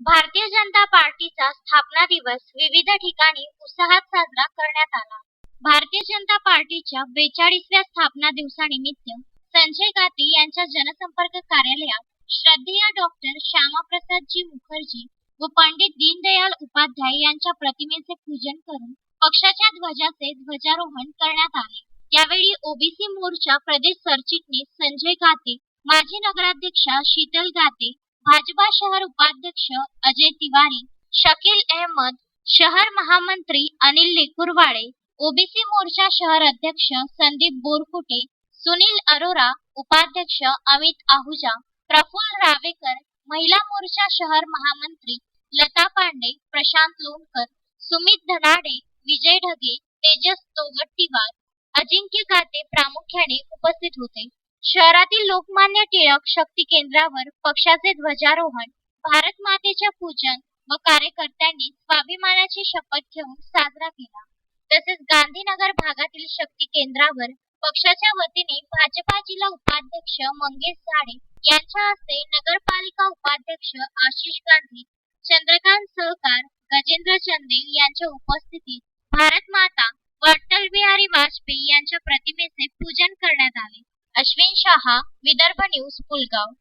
भारतीय जनता पार्टीचा स्थापना दिवस विविध ठिकाणी उत्साहात साजरा करण्यात आला. भारतीय जनता पार्टीच्या बेचाळीसव्या स्थापना दिवसानिमित्त संजय गाती यांच्या जनसंपर्क कार्यालयात श्रद्धेय डॉक्टर श्यामाप्रसादजी मुखर्जी व पंडित दीनदयाल उपाध्याय यांच्या प्रतिमेचे पूजन करून पक्षाच्या ध्वजाचे ध्वजारोहण करण्यात आले. यावेळी ओबीसी मोर्चा प्रदेश सरचिटणीस संजय गाते माजी नगराध्यक्षा शीतल गाते भाजपा शहर उपाध्यक्ष अजय तिवारी शकील अहमद शहर महामंत्री अनिल लेकुरवाडे ओबीसी मोर्चा शहर अध्यक्ष संदीप बोरकुटे सुनील अरोरा उपाध्यक्ष अमित आहुजा प्रफुल्ल रावेकर महिला मोर्चा शहर महामंत्री लता पांडे प्रशांत लोणकर सुमित धनाडे विजय ढगे तेजस तोगट्टीवार अजिंक्य गाते प्रामुख्याने उपस्थित होते. शहरातील लोकमान्य टिळक शक्ती केंद्रावर पक्षाचे ध्वजारोहण भारत मातेच्या पूजन व कार्यकर्त्यांनी स्वाभिमानाची शपथ घेऊन साजरा केला. तसेच गांधीनगर भागातील शक्ती केंद्रावर पक्षाच्या वतीने भाजपा जिल्हा उपाध्यक्ष मंगेश झाडे यांच्या हस्ते नगरपालिका उपाध्यक्ष आशिष गांधी चंद्रकांत सहकार गजेंद्र चंदेल यांच्या उपस्थितीत भारत माता व अटल बिहारी वाजपेयी यांच्या प्रतिमेचे पूजन शहा विदर्भ न्यूज पुलगाव